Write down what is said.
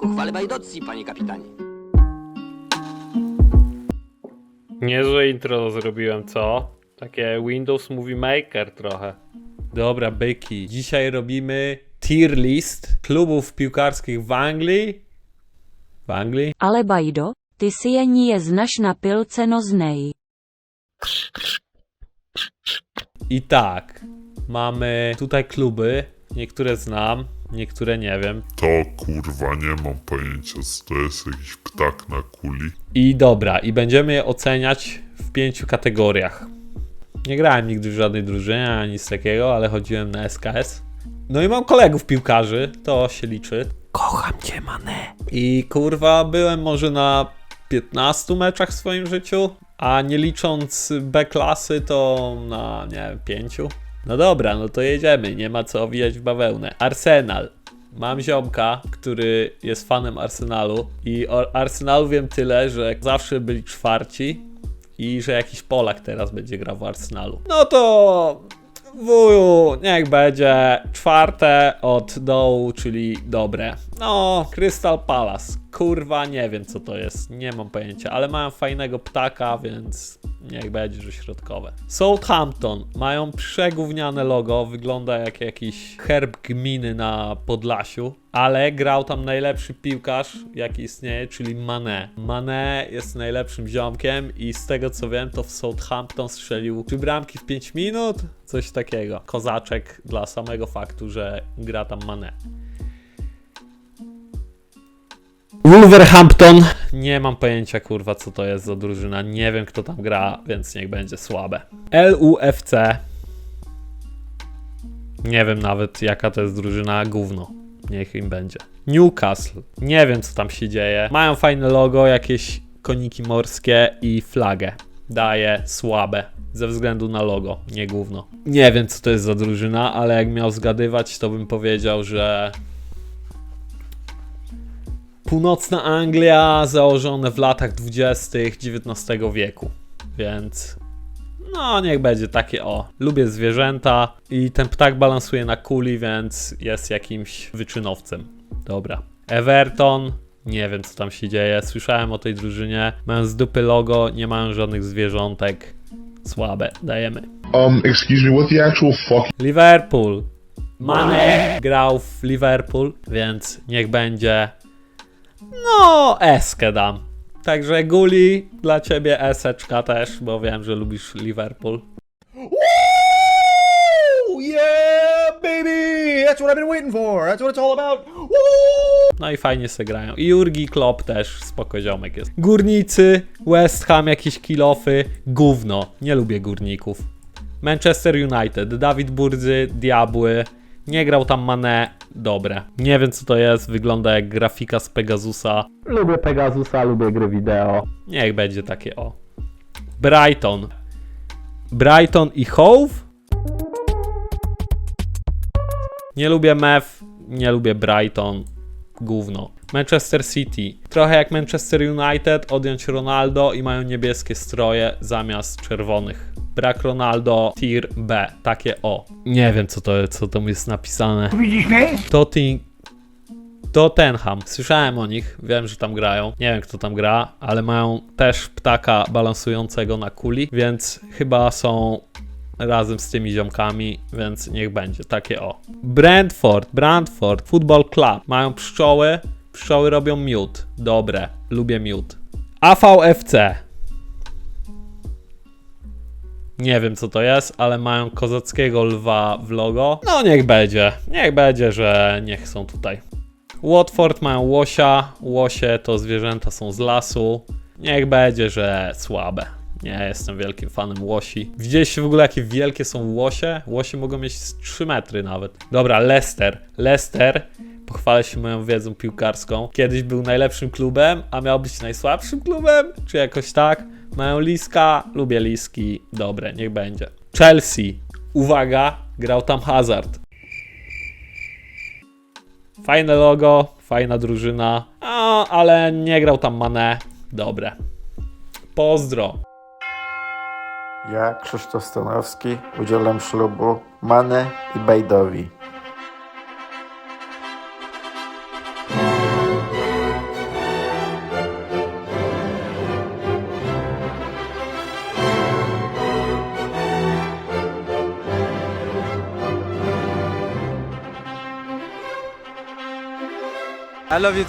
Ku chwale Bajdocji, panie kapitanie. Niezłe intro zrobiłem, co? Takie Windows Movie Maker trochę. Dobra, byki. Dzisiaj robimy tier list klubów piłkarskich w Anglii. W Anglii? Ale Bajdo, ty si je nie znaš na pilce noznej. I tak, mamy tutaj kluby. Niektóre znam, niektóre nie wiem. To kurwa nie mam pojęcia, co to jest jakiś ptak na kuli. I dobra, i będziemy je oceniać w pięciu kategoriach. Nie grałem nigdy w żadnej drużynie ani nic takiego, ale chodziłem na SKS. No i mam kolegów piłkarzy, to się liczy. Kocham cię, Mane. I kurwa, byłem może na 15 meczach w swoim życiu, a nie licząc B klasy, to na nie wiem, 5. No dobra, no to jedziemy, nie ma co owijać w bawełnę. Arsenal. Mam ziomka, który jest fanem Arsenalu i o Arsenalu wiem tyle, że zawsze byli czwarci i że jakiś Polak teraz będzie grał w Arsenalu. No to wuju, niech będzie czwarte od dołu, czyli dobre. No, Crystal Palace. Kurwa, nie wiem co to jest, nie mam pojęcia, ale mają fajnego ptaka, więc niech będzie, że środkowe. Southampton mają przegówniane logo, wygląda jak jakiś herb gminy na Podlasiu, ale grał tam najlepszy piłkarz, jaki istnieje, czyli Mané. Mané jest najlepszym ziomkiem i z tego co wiem, to w Southampton strzelił trzy bramki w 5 minut, coś takiego. Kozaczek dla samego faktu, że gra tam Mané. Wolverhampton. Nie mam pojęcia, kurwa, co to jest za drużyna. Nie wiem, kto tam gra, więc niech będzie słabe. LUFC. Nie wiem nawet, jaka to jest drużyna. Gówno. Niech im będzie. Newcastle. Nie wiem, co tam się dzieje. Mają fajne logo, jakieś koniki morskie i flagę. Daje słabe. Ze względu na logo, nie gówno. Nie wiem, co to jest za drużyna, ale jak miał zgadywać, to bym powiedział, że Północna Anglia, założone w latach 20. XIX wieku. Więc no, niech będzie takie o. Lubię zwierzęta i ten ptak balansuje na kuli, więc jest jakimś wyczynowcem. Dobra. Everton. Nie wiem, co tam się dzieje. Słyszałem o tej drużynie. Mają z dupy logo, nie mają żadnych zwierzątek. Słabe. Dajemy. Um, excuse me, what the actual fuck? Liverpool. Mane grał w Liverpool, więc niech będzie. No, eskę dam. Także Guli, dla ciebie eseczka też, bo wiem, że lubisz Liverpool. Woo! Yeah, baby! That's what I've been waiting for. That's what it's all about. Woo! No i fajnie se grają. I Jurgi Klopp też spoko ziomek jest. Górnicy, West Ham, jakieś kilofy, gówno. Nie lubię górników. Manchester United, Dawid Burzy, Diabły. Nie grał tam Mane, dobre. Nie wiem co to jest, wygląda jak grafika z Pegasusa. Lubię Pegasusa, lubię gry wideo. Niech będzie takie o. Brighton. Brighton i Hove? Nie lubię Mef, nie lubię Brighton. Gówno. Manchester City. Trochę jak Manchester United, odjąć Ronaldo i mają niebieskie stroje zamiast czerwonych. Brak Ronaldo, tier B. Takie o. Nie wiem co to, co tam jest napisane. Widzisz mnie? Totti... Tottenham. Słyszałem o nich, wiem, że tam grają. Nie wiem, kto tam gra, ale mają też ptaka balansującego na kuli, więc chyba są razem z tymi ziomkami, więc niech będzie takie o. Brentford, Brentford, Football Club. Mają pszczoły, pszczoły robią miód. Dobre, lubię miód. AVFC. Nie wiem co to jest, ale mają kozackiego lwa w logo. No niech będzie, niech będzie, że niech są tutaj. Watford mają łosia, łosie to zwierzęta są z lasu. Niech będzie, że słabe. Nie jestem wielkim fanem łosi. Widzieliście w ogóle jakie wielkie są łosie? Łosie mogą mieć z 3 metry nawet. Dobra, Leicester. Leicester, pochwalę się moją wiedzą piłkarską. Kiedyś był najlepszym klubem, a miał być najsłabszym klubem? Czy jakoś tak? Mają liska, lubię liski. Dobre, niech będzie. Chelsea. Uwaga, grał tam Hazard. Fajne logo, fajna drużyna, ale nie grał tam Mane. Dobre. Pozdro. Ja, Krzysztof Stanowski, udzielam ślubu Mane i Bajdowi. I love you too.